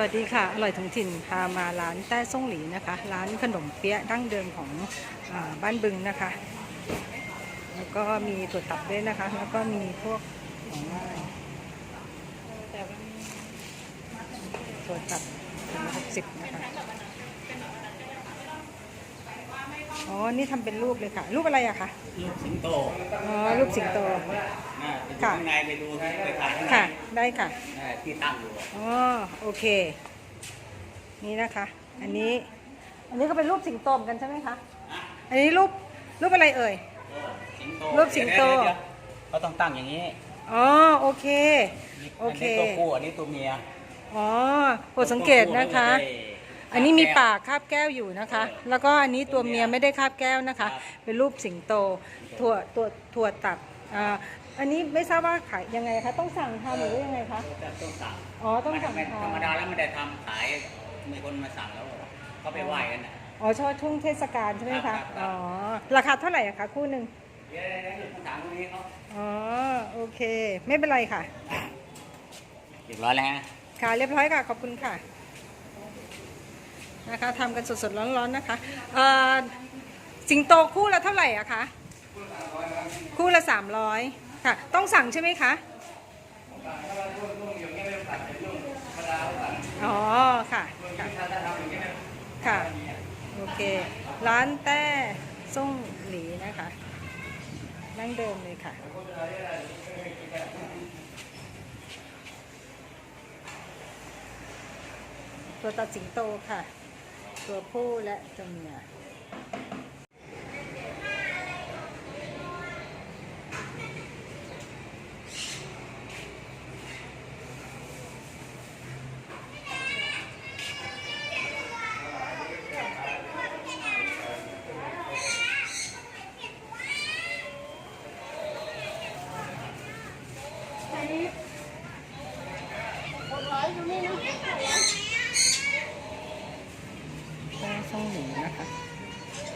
วัสดีค่ะ อร่อยถึงถิ่นพามาร้านแต้ซ่งหลีนะคะ ร้านขนมเปี๊ยะดั้งเดิมของอบ้านบึงนะคะ แล้วก็มีตัวตับด้วยนะคะ แล้วก็มีพวกของว่ายถั่วตับสิบนะคะ อ๋อ นี่ทำเป็นรูปเลยค่ะ รูปอะไรอะคะลูกสิงโตอ๋อรูปสิงโต น่าไปดูค่ะข้างในไปดูที่ไปถ่ายข้างในค่ะ ได้ค่ะเออที่ตั้งอยู่อ๋อโอเค นี่นะคะ อันนี้ อันนี้ก็เป็นรูปสิงโตเหมือนกันใช่ไหมคะ อันนี้รูปรูปอะไรเอ่ย สิงโตรูปสิงโต เดี๋ยวเดี๋ยวเดี๋ยวเขาต้องตั้งอย่างนี้อ๋อโอเค โอเค นนี้ตัวผู้อันนี้ตัวเมียอ๋อโปรดสังเกตนะคะ อันนี้มีปากคาบแก้วอยู่นะคะ แล้วก็อันนี้ตัวเมียไม่ได้คาบแก้วนะคะ เป็นรูปสิงโตถั่วตัวถั่วตับอ่าอันนี้ไม่ทราบว่าขายยังไงคะต้องสั่งทำหรือว่ายังไงคะต้องสั่งอ๋อต้องสั่งไม่ทธรรมดาแล้วไม่ได้ทำขายมีคนมาสั่งแล้วเขาไปไหว้กันน่ะำอ๋อชอบช่วงเทศกาลใช่ไหมครัคะบครับอ๋อราคาเท่าไหร่อะคะคู่หนึ่งเดี๋ยวเดี๋ยวเดี๋ยวต้องถามตรงนี้เขาอ๋อโอเค ไม่เป็นไรค่ะเรียบร้อยแล้วฮะค่ะเรียบร้อยค่ะขอบคุณค่ะ นะคะทำกันสดๆร้อนๆนะคะสิงโตคู่ละเท่าไหร่อะคะคู่ละสามร้อยค่ะ ต้องสั่งใช่ไหมคะอ๋อค่ะค่ะค่ะโอเค ร้านแต้ส่งหลีนะคะนั่งเดิมเลยค่ะตัวตัดสิงโตค่ะ ตัวผู้และตัวเมียอันนี้